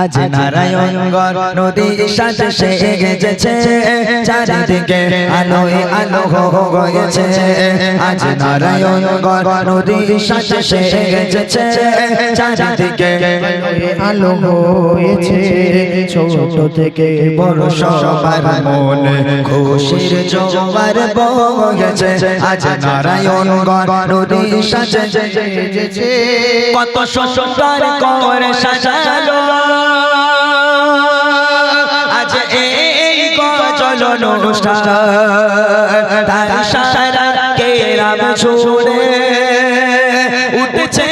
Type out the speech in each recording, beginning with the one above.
আজ নারায়ণগর নদী সাজে সেজেছে চারিদিকে আলোয় আলো হয়েছে আজ নারায়ণগর নদী সাজে সেজেছে চারিদিকে আলো হয়েছে। ছোট থেকে বড় সবার মনে খুশির জোয়ার বয়েছে আজ নারায়ণগর নদী সেজেছে কত সুন্দর করে সাজালো। অনুষ্ঠান তার সারা কেরাম ছুড়ে উঠছে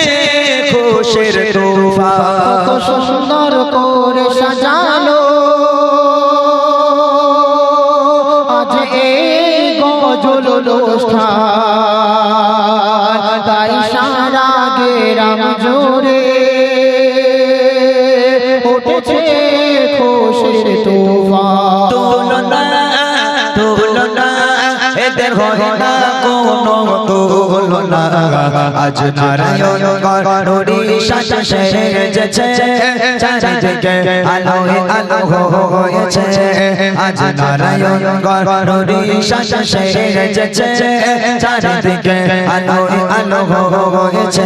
খুশের তুফান। এদের হয় না কোনো তুলনা। আজ নারায়ণ গরুড়ি সাজা সেজেছে চারিদিকে আলোয় আলো হয়েছে। আজ নারায়ণ গরুড়ি সাজা সেজেছে চারিদিকে আলোয় আলো হয়েছে।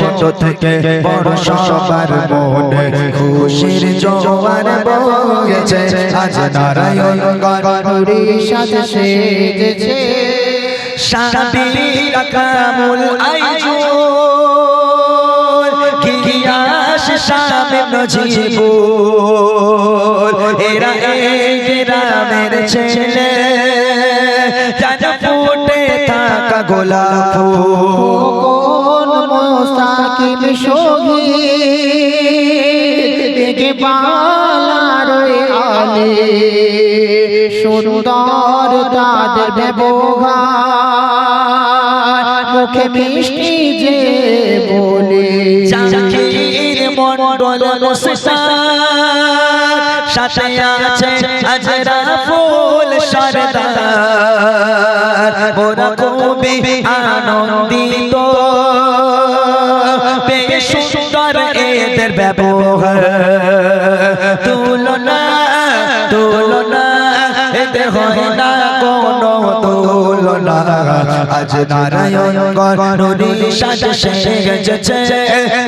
ছোট থেকে বড় সবার মনে খুশির জোয়ার বয়েছে। আজ নারায়ণ গরুড়ি সাজে সেজেছে। সাবির কামুল আইজুর সামনে নজিবুর এরা এই গ্রামের ছেলে। সুন্দর তাদের ব্যবহার। মুখে মিষ্টি যে বলে। জাকির মন্ডল সাথে আছে আজরা ফুল সরদার। মোরা খুবই আনন্দিত সুন্দর এদের ব্যবহার। আজ নারায়ণ গরুরি সাজে সেজেছে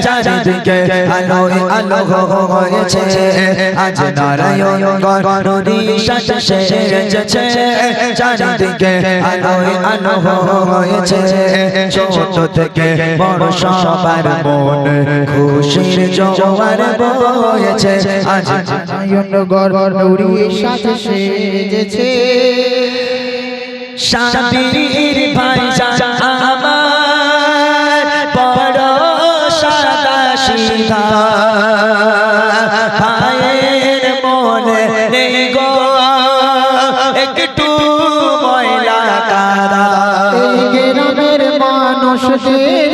চারিদিকে আলোয় আলো হয়েছে। আজ নারায়ণ গরুরি সাজে সেজেছে চারিদিকে আলোয় আলো হয়েছে। ছোট থেকে বড় সবার মনে খুশির জোয়ার বয়েছে। আজ নারায়ণ গরুরি সাথে সেজেছে শাবির ভাই আমার, বড় সাদা সিধা ভাইয়ের মনে নেই গো, একটু ময়লা এই গ্রামের মানুষদের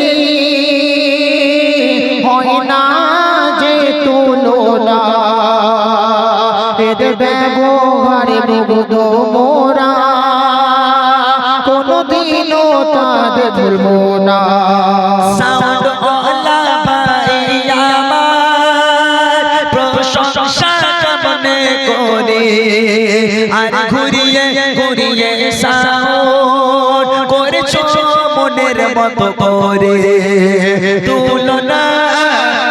হয় না যে তুলনা। এদের ব্যবহারে মুগ্ধ তাদের ভুলব না। সাউন্ড ওলা ভাই আমার। প্রশংসা মনে করে? আর ঘুরিয়ে ঘুরিয়ে সাউন্ড করেছ মনের মতো করে। তুলনা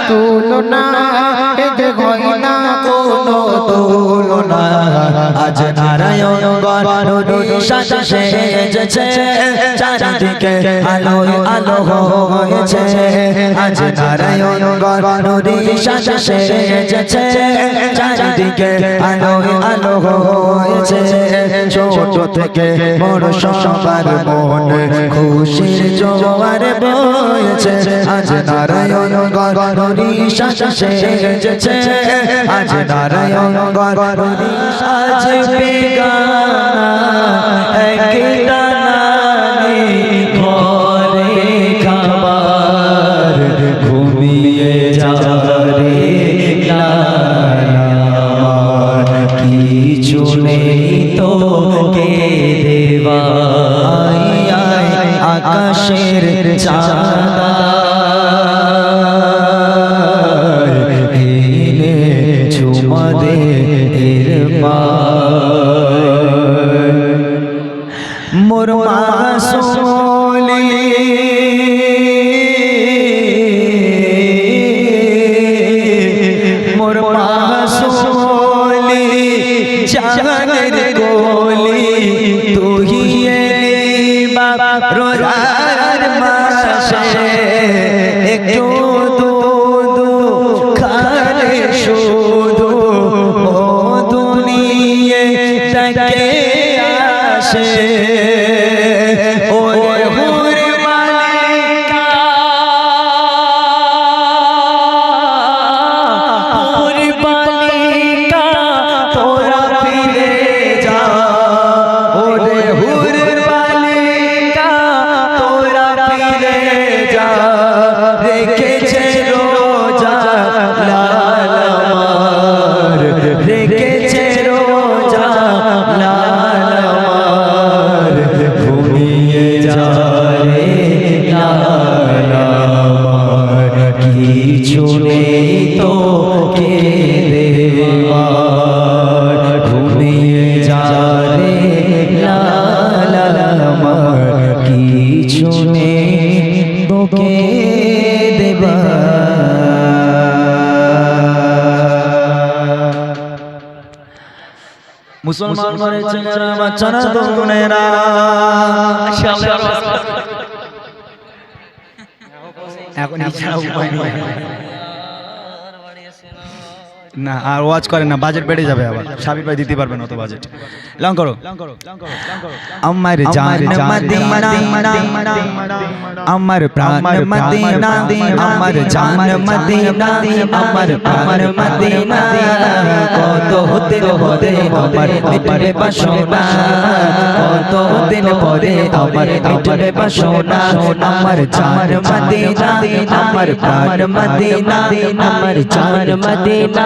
তুলনা এদের হয় না কোনো তুলনা। আজ নারায়ণ গরুরি সাজা চারিদিকে আলো আলো হয়েছে। আজ নারায়ণ গরুরি সাজা সেজেছে। চারিদিকে আলো আলো হয়েছে। ছোট থেকে বড় সবার মনে খুশির জোয়ার বয়েছে। আজ নারায়ণ গরুরি সাজা সেজেছে। আজ নারায়ণ গরুরি সাজ বেগানা একটা নানি ঘরে খাবার ঘুমিয়ে যারে কিছু নেই তো কে আকাশের চাঁদা। মোর মাসুলি মোর মাসুলি জানের গোলি এলি বাবা রোজার মাসে। একটু তো কে দেবার ঘুমিয়ে যা রে আমার কিছু নেই তোকে মুসলমান বাচ্চারা তরুণেরা এখন এছাড়া উপায় নেই না আর ওয়াজ করে না বাজেট বেড়ে যাবে আবার সাবির ভাই দিতে পারবেন অত বাজেট লং করো আমার জান মদিনা আমার প্রাণ মদিনা আমার জান মদিনা আমার প্রাণ মদিনা কত দিন পরে আমার মিটবে বাসনা কত দিন পরে আমার মিটবে বাসনা আমার জান মদিনা আমার প্রাণ মদিনা আমার জান মদিনা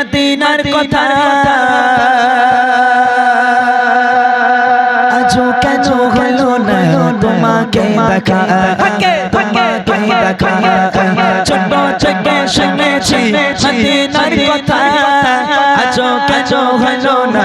মদিনার কথা। আজও কেন হলো না তোমাকে দেখা? তোমাকে দেখা? ছোট থেকে শুনেছি মদিনার কথা। আজও কেন হলো না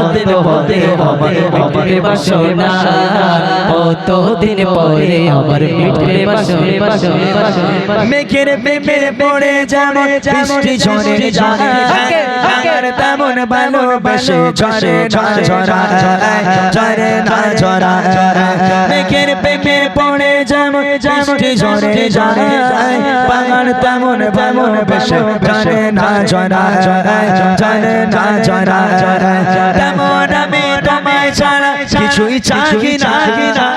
দিন পরে হবে মিটবে বাসনা। কত দিন পরে আমার মিটবে বাসনা মেঘের পেপে পড়ে যেমন বৃষ্টি ঝরে যায় আমার তেমন ভালোবাসে ঝরে ঝরা ঝরে। না ঝরা। মেঘের পেপে পড়ে যেমন বৃষ্টি ঝরে যায় পাগার তেমন ভালোবাসে ঝরে না ঝরা। ঝরে না ঝরা। এমন আমি তোমায় ছাড়া কিছুই চাহি না।